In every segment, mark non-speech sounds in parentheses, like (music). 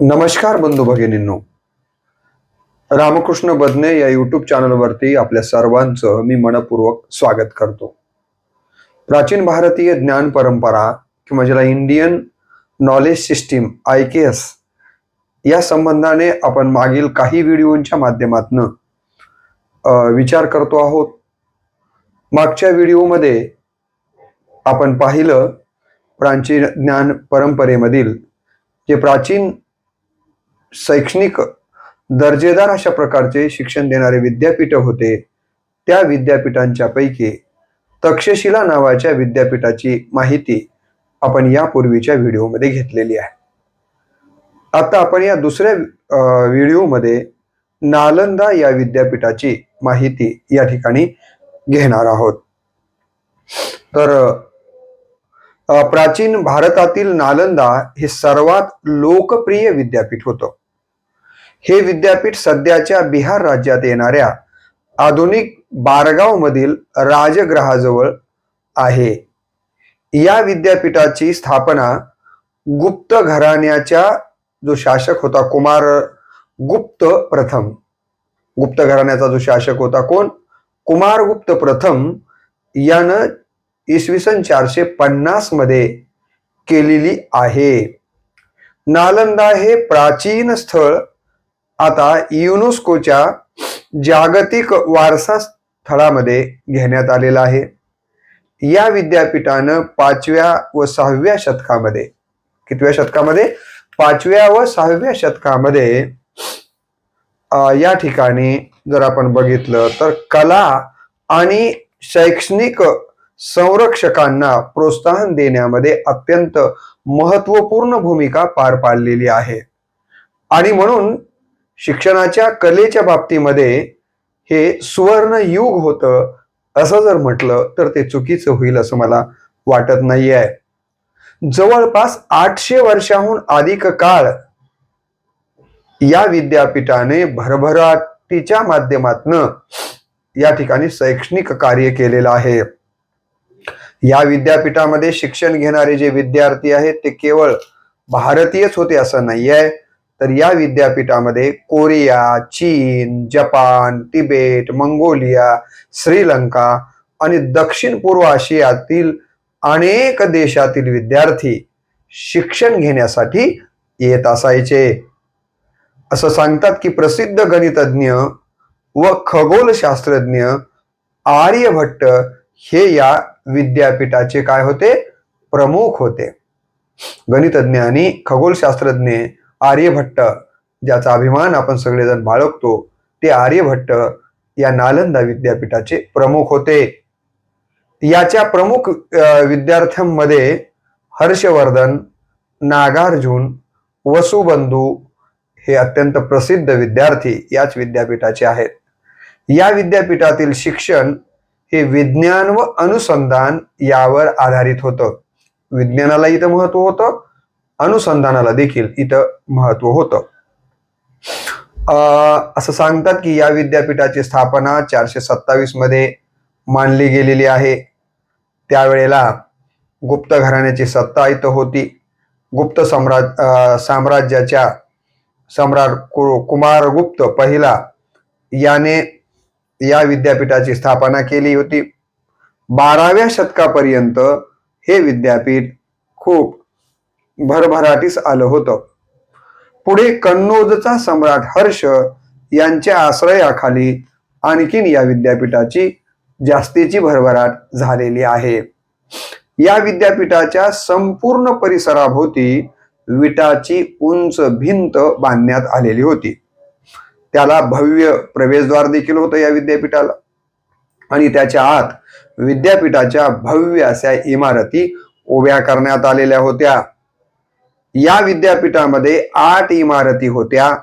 नमस्कार बंधू भगिनींनो. रामकृष्ण बदने या युट्यूब चॅनलवरती आपल्या सर्वांचं मी मनपूर्वक स्वागत करतो. प्राचीन भारतीय ज्ञान परंपरा किंवा ज्याला Indian knowledge system I K S या संबंधाने आपण मागील काही व्हिडिओंच्या माध्यमातून विचार करतो आहोत. मागच्या व्हिडिओमध्ये आपण पाहिलं प्राचीन ज्ञान परंपरेमधील जे प्राचीन शैक्षणिक दर्जेदार अशा प्रकारचे शिक्षण देणारे विद्यापीठ होते. त्या विद्यापीठांच्या पैकी तक्षशिला नावाच्या विद्यापीठाची माहिती आपण यापूर्वीच्या व्हिडिओमध्ये घेतलेली आहे. आता आपण या दुसऱ्या व्हिडिओमध्ये नालंदा या विद्यापीठाची माहिती या ठिकाणी घेणार आहोत. तर प्राचीन भारतातील नालंदा हे सर्वात लोकप्रिय विद्यापीठ होतं. हे विद्यापीठ सध्याच्या बिहार राज्यात येणाऱ्या आधुनिक बारगाव मधील राजग्रहाजवळ आहे. या विद्यापीठाची स्थापना गुप्त घराण्याच्या जो शासक होता कुमार गुप्त प्रथम गुप्त घराण्याचा जो शासक होता कोण? कुमारगुप्त प्रथम यानं इसवी सन चारशे पन्नासमध्ये केलेली आहे. नालंदा हे प्राचीन स्थळ आता युनेस्कोच्या जागतिक वारसा स्थळामध्ये घेण्यात आलेला आहे. या विद्यापीठानं पाचव्या व सहाव्या शतकामध्ये कितव्या शतकामध्ये? पाचव्या व सहाव्या शतकामध्ये या ठिकाणी जर आपण बघितलं तर कला आणि शैक्षणिक संरक्षकांना प्रोत्साहन देण्यामध्ये अत्यंत महत्त्वपूर्ण भूमिका पार पाडलेली आहे. आणि म्हणून शिक्षणाच्या कलेच्या बाबतीमध्ये हे सुवर्ण युग होतं असं जर म्हटलं तर ते चुकीचं होईल असं मला वाटत नाही आहे जवळपास आठशे वर्षाहून अधिक काळ या विद्यापीठाने भरभराटीच्या माध्यमातनं या ठिकाणी शैक्षणिक कार्य केलेलं आहे. या विद्यापीठामध्ये शिक्षण घेणारे जे विद्यार्थी आहेत ते केवळ भारतीयच होते असं नाही आहे तर या विद्यापीठामध्ये कोरिया चीन जपान तिबेट मंगोलिया श्रीलंका आणि दक्षिण पूर्व आशियातील अनेक देशातील विद्यार्थी शिक्षण घेण्यासाठी येत असायचे. असं सांगतात की प्रसिद्ध गणितज्ञ व खगोलशास्त्रज्ञ आर्यभट्ट हे या विद्यापीठाचे काय होते? प्रमुख होते. गणितज्ञ आणि खगोलशास्त्रज्ञ आर्यभट्ट ज्याचा अभिमान आपण सगळेजण बाळगतो ते आर्यभट्ट या नालंदा विद्यापीठाचे प्रमुख होते. याच्या प्रमुख विद्यार्थ्यांमध्ये हर्षवर्धन नागार्जुन वसुबंधू हे अत्यंत प्रसिद्ध विद्यार्थी याच विद्यापीठाचे आहेत. या विद्यापीठातील शिक्षण हे विज्ञान व अनुसंधान यावर आधारित होतं. विज्ञानाला इथं महत्त्व होतं अनुसंधानाला देखील इथं महत्त्व होतं. असं सांगतात की या विद्यापीठाची स्थापना चारशे सत्तावीसमध्ये मानली गेलेली आहे. त्यावेळेला गुप्त घराण्याची सत्ता इथं होती. गुप्त सम्राज साम्राज्याच्या सम्राट कु- कुमारगुप्त पहिला याने या विद्यापीठाची स्थापना केली होती. बाराव्या शतकापर्यंत हे विद्यापीठ खूप भरभराटीस आलं होतं. पुढे कन्नौजचा सम्राट हर्ष यांच्या आश्रयाखाली आणखीन या विद्यापीठाची जास्तीची भरभराट झालेली आहे. या विद्यापीठाच्या संपूर्ण परिसराभोवती विटाची उंच भिंत बांधण्यात आलेली होती. त्याला भव्य प्रवेशद्वार देखील होतं या विद्यापीठाला. आणि त्याच्या आत विद्यापीठाच्या भव्य अशा इमारती उभ्या करण्यात आलेल्या होत्या. या विद्यापीठामध्ये आठ इमारती होत्या.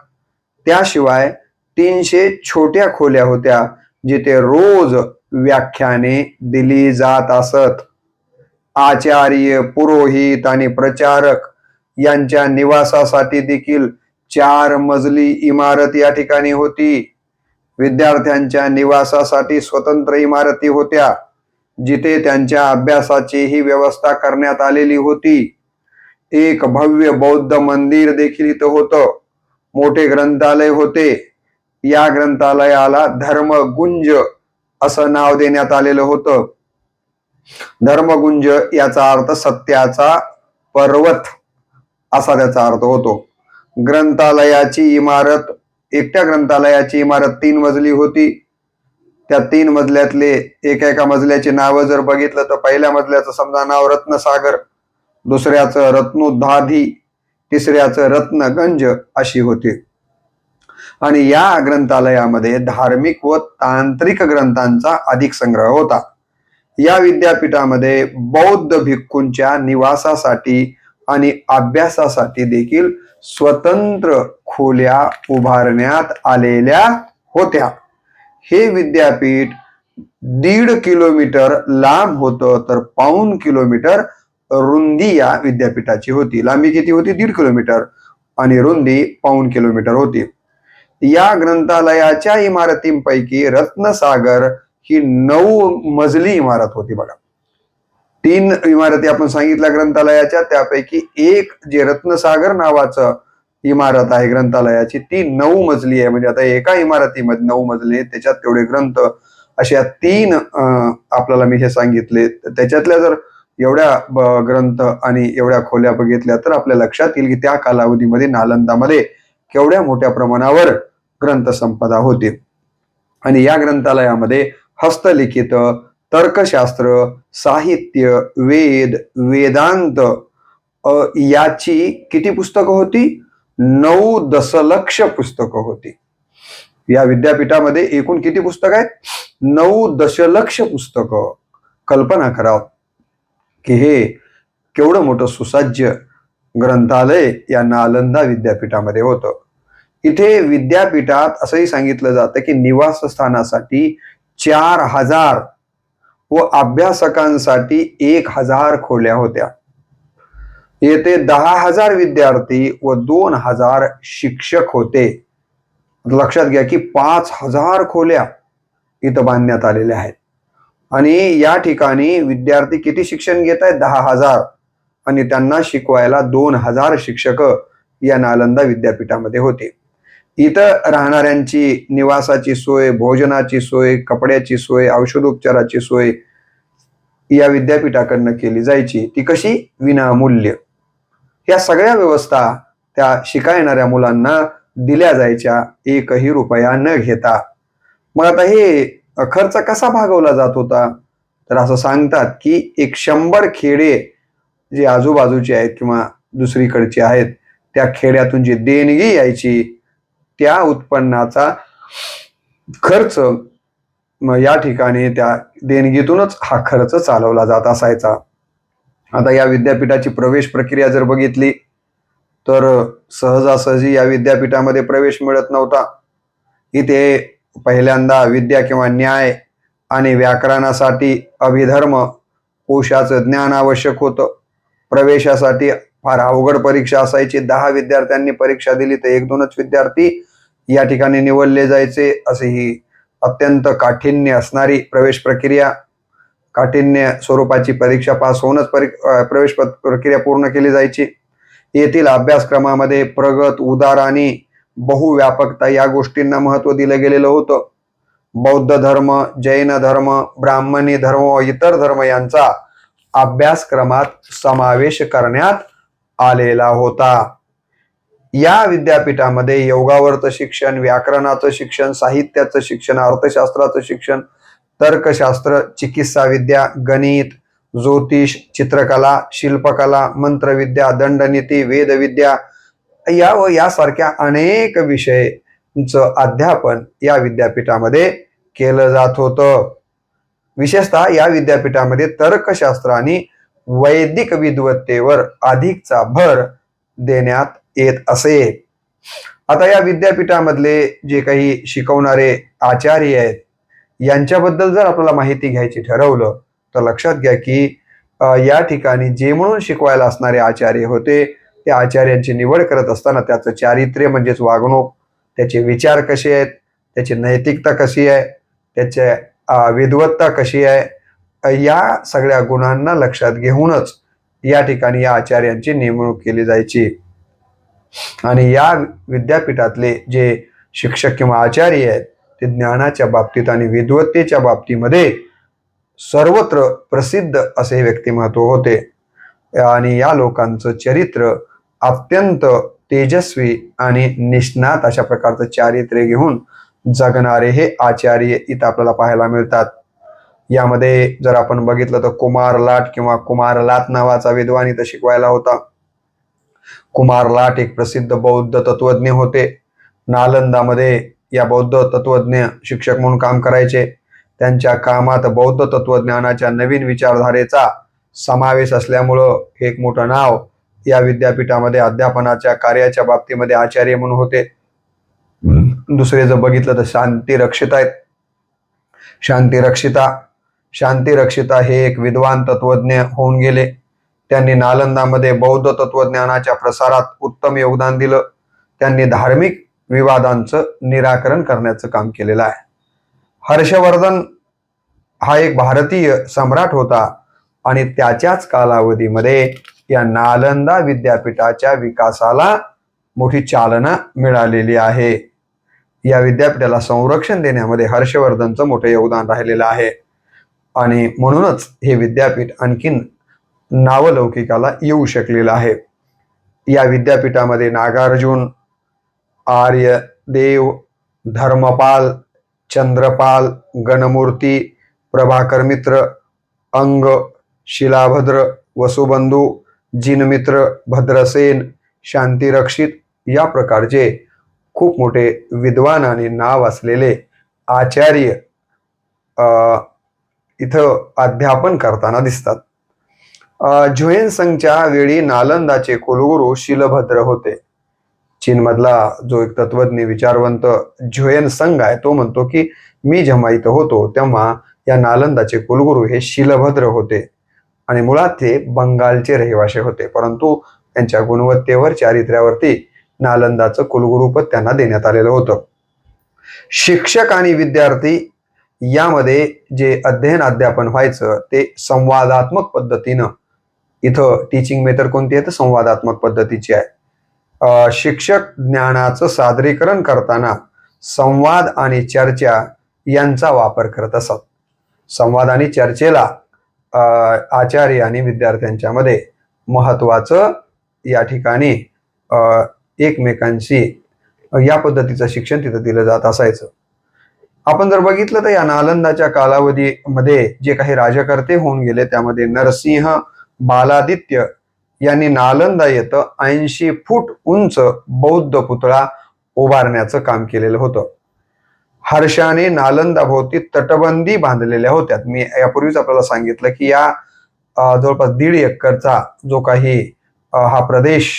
त्याशिवाय तीनशे छोट्या खोल्या होत्या जिथे रोज व्याख्याने दिली जात असत. आचार्य पुरोहित आणि प्रचारक यांच्या निवासासाठी देखील चार मजली इमारत या ठिकाणी होती. विद्यार्थ्यांच्या निवासासाठी स्वतंत्र इमारती होत्या जिथे त्यांच्या अभ्यासाचीही व्यवस्था करण्यात आलेली होती. एक भव्य बौद्ध मंदिर देखील इथं होतं. मोठे ग्रंथालय होते. या ग्रंथालयाला धर्मगुंज असं नाव देण्यात आलेलं होतं. धर्मगुंज याचा अर्थ सत्याचा पर्वत असा त्याचा अर्थ होतो. ग्रंथालयाची इमारत एकट्या ग्रंथालयाची इमारत तीन मजली होती. त्या तीन मजल्यातले एका एका मजल्याची नावं जर बघितलं तर पहिल्या मजल्याचं समजा नाव रत्नसागर दुसऱ्याचं रत्नोद्धाधी तिसऱ्याचं रत्नगंज अशी होती. आणि या ग्रंथालयामध्ये धार्मिक व तांत्रिक ग्रंथांचा अधिक संग्रह होता. या विद्यापीठामध्ये बौद्ध भिक्खूंच्या निवासासाठी आणि अभ्यासासाठी देखील स्वतंत्र खोल्या उभारण्यात आलेल्या होत्या. हे विद्यापीठ दीड किलोमीटर लांब होतं तर पाऊन किलोमीटर रुंदी या विद्यापीठाची होती. लांबी किती होती? दीड किलोमीटर. आणि रुंदी पाऊन किलोमीटर होती. या ग्रंथालयाच्या इमारतींपैकी रत्नसागर ही नऊ मजली इमारत होती बघा. तीन इमारती आपण सांगितल्या ग्रंथालयाच्या त्यापैकी एक जे रत्नसागर नावाचं इमारत आहे ग्रंथालयाची ती नऊ मजली आहे. म्हणजे आता एका इमारतीमध्ये नऊ मजली आहे त्याच्यात तेवढे ग्रंथ. अशा तीन आपल्याला मी हे सांगितले. त्याच्यातल्या जर एवढ्या ग्रंथ आणि एवढ्या खोल्या बघितल्या तर आपल्या लक्षात येईल की त्या कालावधीमध्ये नालंदामध्ये केवढ्या मोठ्या प्रमाणावर ग्रंथसंपदा होती. आणि या ग्रंथालयामध्ये हस्तलिखित तर्कशास्त्र साहित्य वेद वेदांत अ, याची किती पुस्तकं होती? नऊ दशलक्ष पुस्तकं होती. या विद्यापीठामध्ये एकूण किती पुस्तकं आहेत? नऊ दशलक्ष पुस्तकं. कल्पना करावं. की हे केवढं मोठं सुसज्ज ग्रंथालय या नालंदा विद्यापीठामध्ये होतं. इथे विद्यापीठात असंही सांगितलं जातं की निवासस्थानासाठी चार हजार व अभ्यासकांसाठी एक हजार खोल्या होत्या. येथे दहा हजार विद्यार्थी व दोन हजार शिक्षक होते. लक्षात घ्या की पाच हजार खोल्या इथं बांधण्यात आलेल्या आहेत. आणि या ठिकाणी विद्यार्थी किती शिक्षण घेत आहेत? दहा हजार. आणि त्यांना शिकवायला दोन हजार शिक्षक या नालंदा विद्यापीठामध्ये होते. इथं राहणाऱ्यांची निवासाची सोय भोजनाची सोय कपड्याची सोय औषधोपचाराची सोय या विद्यापीठाकडनं केली जायची. ती कशी? विनामूल्य. या सगळ्या व्यवस्था त्या शिका येणाऱ्या मुलांना दिल्या जायच्या. एकही रुपया न घेता. मग आता हे खर्च कसा भागवला जात होता? तर असं सांगतात की एक शंभर खेडे जे आजूबाजूचे आहेत किंवा दुसरीकडचे आहेत त्या खेड्यातून जी देणगी यायची त्या उत्पन्नाचा खर्च मग या ठिकाणी त्या देणगीतूनच हा खर्च चालवला जात असायचा. आता या विद्यापीठाची प्रवेश प्रक्रिया जर बघितली तर सहजासहजी या विद्यापीठामध्ये प्रवेश मिळत नव्हता. इथे पहिल्यांदा विद्या किंवा न्याय आणि व्याकरणासाठी अभिधर्म कोशाचं ज्ञान आवश्यक होतं. प्रवेशासाठी फार अवघड परीक्षा असायची. दहा विद्यार्थ्यांनी परीक्षा दिली तर एक दोनच विद्यार्थी या ठिकाणी निवडले जायचे असे ही अत्यंत काठिण्य असणारी प्रवेश प्रक्रिया. काठिण्य स्वरूपाची परीक्षा पास होऊनच परी प्रवेश प- प्रक्रिया पूर्ण केली जायची. येथील अभ्यासक्रमामध्ये प्रगत उदार आणि बहुव्यापकता या गोष्टींना महत्त्व दिलं गेलेलं होतं. बौद्ध धर्म जैन धर्म ब्राह्मणी धर्म व इतर धर्म यांचा अभ्यासक्रमात समावेश करण्यात आलेला होता. या विद्यापीठामध्ये योगावरचं शिक्षण व्याकरणाचं शिक्षण साहित्याचं शिक्षण अर्थशास्त्राचं शिक्षण तर्कशास्त्र चिकित्सा विद्या गणित ज्योतिष चित्रकला शिल्पकला मंत्रविद्या दंडनीती वेदविद्या या व यासारख्या अनेक विषयांचं अध्यापन या विद्यापीठामध्ये केलं जात होतं. विशेषतः या विद्यापीठामध्ये तर्कशास्त्र आणि वैदिक विद्वत्तेवर अधिकचा भर देण्यात येत असे. आता या विद्यापीठामधले जे काही शिकवणारे आचार्य आहेत यांच्याबद्दल जर आपल्याला माहिती घ्यायची ठरवलं तर लक्षात घ्या की या ठिकाणी जे म्हणून शिकवायला असणारे आचार्य होते त्या आचार्यांची निवड करत असताना त्याचं चारित्र्य म्हणजेच वागणूक त्याचे विचार कसे आहेत त्याची नैतिकता कशी आहे त्याचे विद्वत्ता कशी आहे या सगळ्या गुणांना लक्षात घेऊनच या ठिकाणी या आचार्यांची नेमणूक केली जायची. आणि या विद्यापीठातले जे शिक्षक किंवा आचार्य आहेत ते ज्ञानाच्या बाबतीत आणि विद्वत्तेच्या बाबतीमध्ये सर्वत्र प्रसिद्ध असे व्यक्तिमत्व होते. आणि या लोकांचं चरित्र अत्यंत तेजस्वी आणि निष्णात अशा प्रकारचं चारित्र्य घेऊन जगणारे हे आचार्य इथं आपल्याला पाहायला मिळतात. यामध्ये जर आपण बघितलं तर कुमार लाट किंवा कुमार लाट नावाचा विद्वान इथं शिकवायला होता. कुमार लाट एक प्रसिद्ध बौद्ध तत्वज्ञ होते. नालंदामध्ये या बौद्ध तत्वज्ञ शिक्षक म्हणून काम करायचे. त्यांच्या कामात बौद्ध तत्वज्ञानाच्या नवीन विचारधारेचा समावेश असल्यामुळं हे एक मोठं नाव या विद्यापीठामध्ये अध्यापनाच्या कार्याच्या बाबतीमध्ये आचार्य म्हणून होते. दुसरे जर बघितलं तर शांती रक्षिता आहेत. शांती रक्षिता शांती रक्षिता हे एक विद्वान तत्वज्ञ होऊन गेले. त्यांनी नालंदामध्ये बौद्ध तत्वज्ञानाच्या प्रसारात उत्तम योगदान दिलं. त्यांनी धार्मिक विवादांचं निराकरण करण्याचं काम केलेलं आहे. हर्षवर्धन हा एक भारतीय सम्राट होता आणि त्याच्याच कालावधीमध्ये या नालंदा विद्यापीठाच्या विकासाला मोठी चालना मिळालेली आहे. या विद्यापीठाला संरक्षण देण्यामध्ये हर्षवर्धनचं मोठं योगदान राहिलेलं आहे. आणि म्हणूनच हे विद्यापीठ आणखीन नावलौकिकाला येऊ शकलेलं आहे. या विद्यापीठामध्ये नागार्जुन आर्य देव धर्मपाल चंद्रपाल गणमूर्ती प्रभाकर मित्र अंग शिलाभद्र वसुबंधू जिनमित्र भद्रसेन शांतिरक्षित या प्रकारचे खूप मोठे विद्वान आणि नाव असलेले आचार्य इथं अध्यापन करताना दिसतात. अ, झुएन संघच्या वेळी नालंदाचे कुलगुरू शिलभद्र होते. चीनमधला जो एक तत्वज्ञ विचारवंत झुएन संघ आहे तो म्हणतो की मी जेव्हा इथं होतो तेव्हा या नालंदाचे कुलगुरू हे शिलभद्र होते. आणि मुळात ते बंगालचे रहिवासी होते. परंतु त्यांच्या गुणवत्तेवर चारित्र्यावरती नालंदाचं कुलगुरुपद त्यांना देण्यात आलेलं होतं. शिक्षक आणि विद्यार्थी यामध्ये जे अध्ययन अध्यापन व्हायचं ते संवादात्मक पद्धतीनं इथं टीचिंग मेथड कोणती आहे? तर संवादात्मक पद्धतीची आहे. शिक्षक ज्ञानाचं सादरीकरण करताना संवाद आणि चर्चा यांचा वापर करत असत. संवाद आणि चर्चेला आचार्य आणि विद्यार्थ्यांच्या मध्ये महत्वाचं या ठिकाणी अं, एकमेकांशी या पद्धतीचं शिक्षण तिथं दिलं जात असायचं. आपण जर बघितलं तर या नालंदाच्या कालावधीमध्ये जे काही राजकर्ते होऊन गेले त्यामध्ये नरसिंह बालादित्य यांनी नालंदा येतं ऐंशी फूट उंच बौद्ध पुतळा उभारण्याचं काम केलेलं होतं. हर्षाने नालंदा भोवती तटबंदी बांधलेल्या होत्या मी यापूर्वीच आपल्याला सांगितलं की या जवळपास दीड एकरचा जो काही हा प्रदेश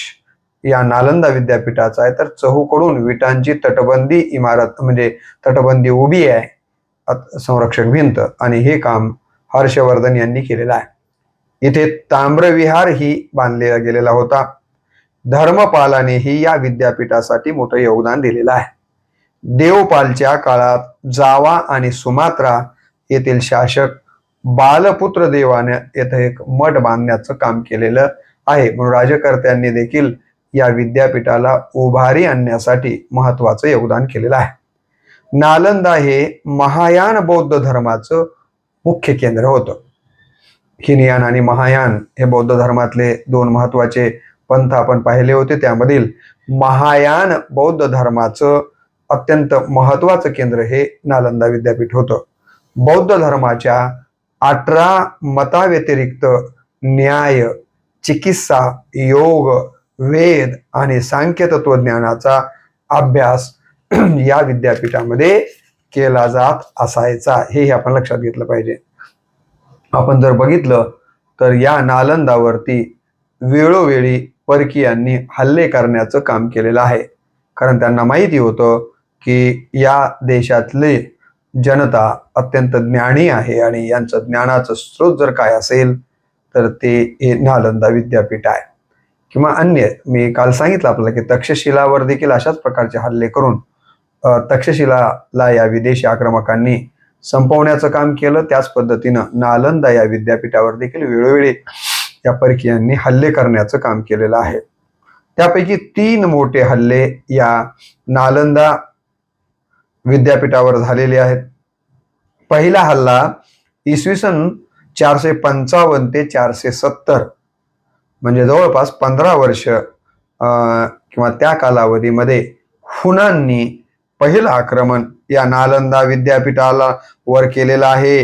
या नालंदा विद्यापीठाचा आहे तर चहूकडून विटांची तटबंदी इमारत म्हणजे तटबंदी उभी आहे संरक्षक भिंत. आणि हे काम हर्षवर्धन यांनी केलेलं आहे. इथे ताम्रविहार ही बांधलेला गेलेला होता. धर्मपालानेही या विद्यापीठासाठी मोठं योगदान दिलेलं आहे. देवपालच्या काळात जावा आणि सुमात्रा येथील शासक बालपुत्र देवाने येथे एक मठ बांधण्याचं काम केलेलं आहे. म्हणून राजकर्त्यांनी देखील या विद्यापीठाला उभारी आणण्यासाठी महत्वाचं योगदान केलेलं आहे. नालंदा हे महायान बौद्ध धर्माचं मुख्य केंद्र होतं. हिनयान आणि महायान हे बौद्ध धर्मातले दोन महत्त्वाचे पंथ आपण पाहिले होते. त्यामधील महायान बौद्ध धर्माचं अत्यंत महत्वाचं केंद्र हे नालंदा विद्यापीठ होतं. बौद्ध धर्माच्या अठरा मताव्यतिरिक्त न्याय चिकित्सा योग वेद आणि सांख्य तत्वज्ञानाचा अभ्यास (clears throat) या विद्यापीठामध्ये केला जात असायचा. हे आपण लक्षात घेतलं पाहिजे. आपण जर बघितलं तर या नालंदावरती वेळोवेळी परकीयांनी हल्ले करण्याचं काम केलेलं आहे. कारण त्यांना माहिती होतं की या देशातले जनता अत्यंत ज्ञानी आहे आणि यांचं ज्ञानाचं स्रोत जर काय असेल तर ते हे नालंदा विद्यापीठ आहे. किंवा अन्य मी काल सांगितलं आपल्याला की तक्षशिलावर देखील अशाच प्रकारचे हल्ले करून तक्षशिलाला या विदेशी आक्रमकांनी संपवण्याचं काम केलं. त्याच पद्धतीनं नालंदा या विद्यापीठावर देखील वेळोवेळी या परकीयांनी हल्ले करण्याचं काम केलेलं आहे. त्यापैकी तीन मोठे हल्ले या नालंदा विद्यापीठावर झालेले आहेत. पहिला हल्ला इसवी सन चारशे पंचावन्न ते चारशे सत्तर. म्हणजे जवळपास पंधरा वर्ष किंवा त्या कालावधीमध्ये हुनांनी पहिलं आक्रमण या नालंदा विद्यापीठाला वर केलेलं आहे.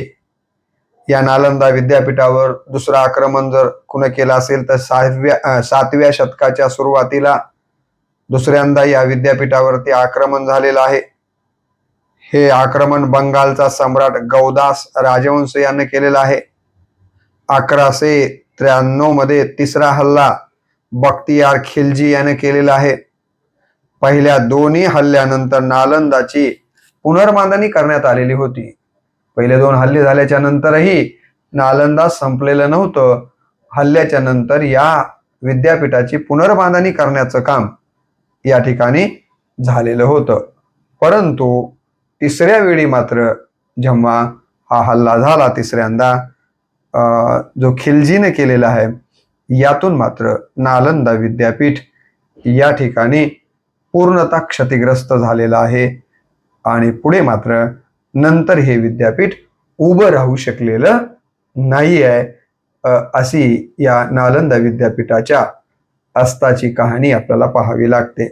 या नालंदा विद्यापीठावर दुसरं आक्रमण जर कुणं केलं असेल तर सहाव्या सातव्या शतकाच्या सुरुवातीला दुसऱ्यांदा या विद्यापीठावरती आक्रमण झालेलं आहे. हे आक्रमण बंगालचा सम्राट गौदास राजवंश यानं केलेलं आहे. अकराशे त्र्याण्णवमध्ये तिसरा हल्ला बख्तियार खिलजी याने केलेला आहे. पहिल्या दोन्ही हल्ल्यानंतर नालंदाची पुनर्बांधणी करण्यात आलेली होती. पहिले दोन हल्ले झाल्याच्या नंतरही नालंदा संपलेलं नव्हतं. हल्ल्याच्या नंतर या विद्यापीठाची पुनर्बांधणी करण्याचं काम या ठिकाणी झालेलं होतं. परंतु तिसऱ्या वेळी मात्र जेव्हा हा हल्ला झाला तिसऱ्यांदा जो खिलजीने केलेला आहे यातून मात्र नालंदा विद्यापीठ या ठिकाणी पूर्णतः क्षतिग्रस्त झालेला आहे आणि पुढे मात्र नंतर हे विद्यापीठ उभं राहू शकलेलं नाही आहे अशी या नालंदा विद्यापीठाच्या अस्ताची कहाणी आपल्याला पाहावी लागते.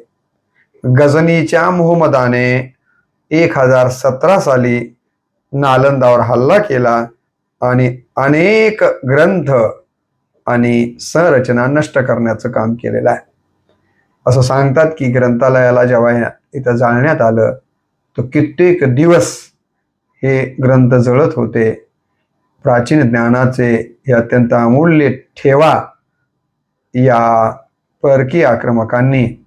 गझनीच्या मोहम्मदाने एक हजार सतरा साली नालंदावर हल्ला केला आणि अनेक ग्रंथ आणि संरचना नष्ट करण्याचं काम केलेलं आहे. असं सांगतात की ग्रंथालयाला जेव्हा इथं जाळण्यात आलं तर कित्येक दिवस हे ग्रंथ जळत होते. प्राचीन ज्ञानाचे हे अत्यंत अमूल्य ठेवा या परकी आक्रमकांनी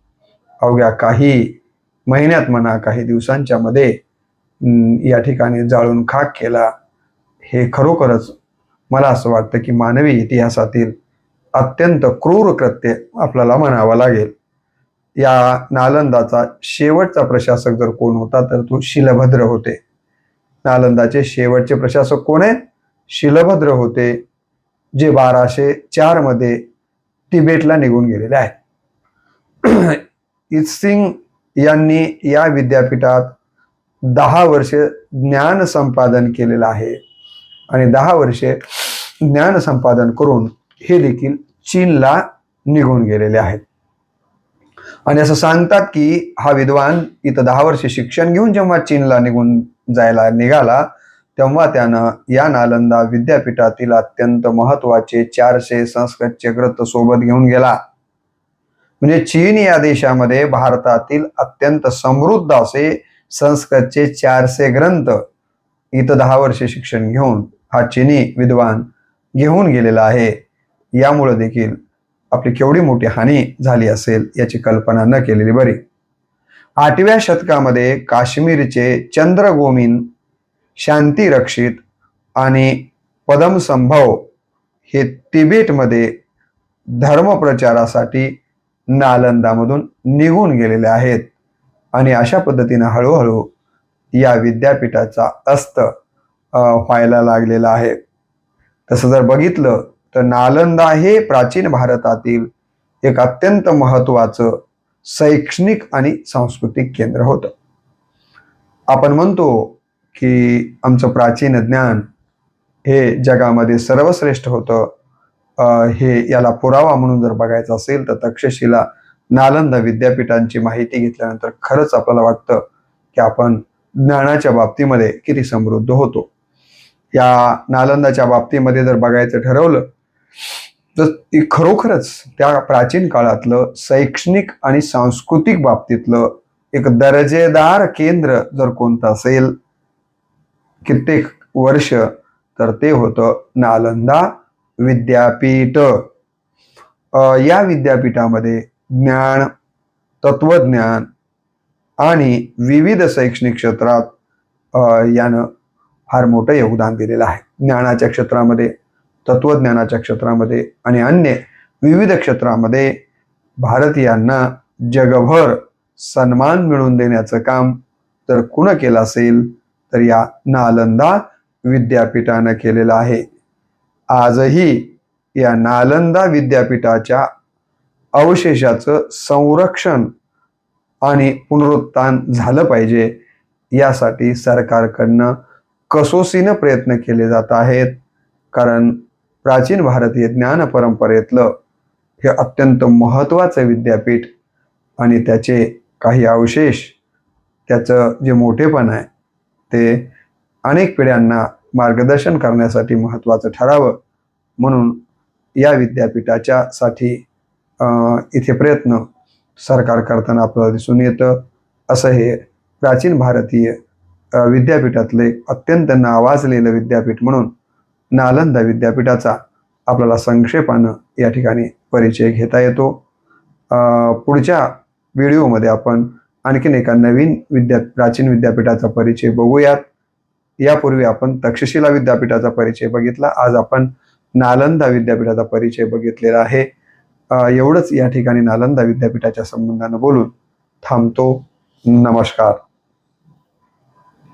अवघ्या काही महिन्यात म्हणा काही दिवसांच्या मध्ये या ठिकाणी जाळून खाक केला हे खरोखरच मला असं वाटतं की मानवी इतिहासातील अत्यंत क्रूर कृत्य आपल्याला म्हणावं लागेल. या नालंदाचा शेवटचा प्रशासक जर कोण होता तर तो शिलभद्र होते. नालंदाचे शेवटचे प्रशासक कोण आहेत? शिलभद्र होते जे बाराशे चारमध्ये तिबेटला निघून गेलेले आहेत. (clears throat) इत्सिंग यांनी या विद्यापीठात दहा वर्षे ज्ञान संपादन केलेलं आहे. आणि दहा वर्षे ज्ञान संपादन करून हे देखील चीनला निघून गेलेले आहेत. आणि असं सांगतात की हा विद्वान इथं दहा वर्षे शिक्षण घेऊन जेव्हा चीनला निघून जायला निघाला तेव्हा त्यानं या नालंदा विद्यापीठातील अत्यंत महत्त्वाचे चारशे संस्कृतचे ग्रंथ सोबत घेऊन गेला. म्हणजे चीन या देशामध्ये भारतातील अत्यंत समृद्ध असे संस्कृतचे चारशे ग्रंथ इथं दहा वर्षे शिक्षण घेऊन हा चिनी विद्वान घेऊन गेलेला आहे. यामुळे देखील आपली केवढी मोठी हानी झाली असेल याची कल्पना न केलेली बरी. आठव्या शतकामध्ये काश्मीरचे चंद्रगोमीन शांती रक्षित आणि पदमसंभव हे तिबेटमध्ये धर्मप्रचारासाठी नालंदामधून निघून गेलेले आहेत. आणि अशा पद्धतीनं हळूहळू या विद्यापीठाचा अस्त व्हायला लागलेला आहे. तसं जर बघितलं तर नालंदा हे प्राचीन भारतातील एक अत्यंत महत्वाचं शैक्षणिक आणि सांस्कृतिक केंद्र होतं. आपण म्हणतो की आमचं प्राचीन ज्ञान हे जगामध्ये सर्वश्रेष्ठ होतं. हे याला पुरावा म्हणून जर बघायचं असेल तर तक्षशिला नालंदा विद्यापीठांची माहिती घेतल्यानंतर खरंच आपल्याला वाटतं की आपण ज्ञानाच्या बाबतीमध्ये किती समृद्ध होतो. या नालंदाच्या बाबतीमध्ये जर बघायचं ठरवलं तर खरोखरच त्या प्राचीन काळातलं शैक्षणिक आणि सांस्कृतिक बाबतीतलं एक दर्जेदार केंद्र जर कोणतं असेल कित्येक वर्ष तर ते होतं नालंदा विद्यापीठ. या विद्यापीठामध्ये ज्ञान तत्वज्ञान आणि विविध शैक्षणिक क्षेत्रात यानं फार मोठं योगदान दिलेलं आहे. ज्ञानाच्या क्षेत्रामध्ये तत्वज्ञानाच्या क्षेत्रामध्ये आणि अन्य विविध क्षेत्रामध्ये भारतीयांना जगभर सन्मान मिळवून देण्याचं काम जर कुणं केलं असेल तर या नालंदा विद्यापीठानं केलेलं आहे. आजही या नालंदा विद्यापीठाच्या अवशेषाचं संरक्षण आणि पुनरुत्थान झालं पाहिजे यासाठी सरकारकडनं कसोसीनं प्रयत्न केले जात आहेत. कारण प्राचीन भारतीय ज्ञान परंपरेतलं हे अत्यंत महत्त्वाचं विद्यापीठ आणि त्याचे काही अवशेष त्याचं जे मोठेपण आहे ते अनेक पिढ्यांना मार्गदर्शन करण्यासाठी महत्त्वाचं ठरावं म्हणून या विद्यापीठाच्या साठी इथे प्रयत्न सरकार करताना आपल्याला दिसून येतं. असं हे प्राचीन भारतीय विद्यापीठातले अत्यंत नावाजलेलं विद्यापीठ म्हणून नालंदा विद्यापीठाचा आपल्याला संक्षेपानं या ठिकाणी परिचय घेता येतो. पुढच्या व्हिडिओमध्ये आपण आणखीन एका नवीन विद्या प्राचीन विद्यापीठाचा परिचय बघूयात. यापूर्वी आपण तक्षशिला विद्यापीठाचा परिचय बघितला. आज आपण नालंदा विद्यापीठाचा परिचय बघितलेला आहे. एवढंच या ठिकाणी नालंदा विद्यापीठाच्या संबंधानं बोलून थांबतो. नमस्कार.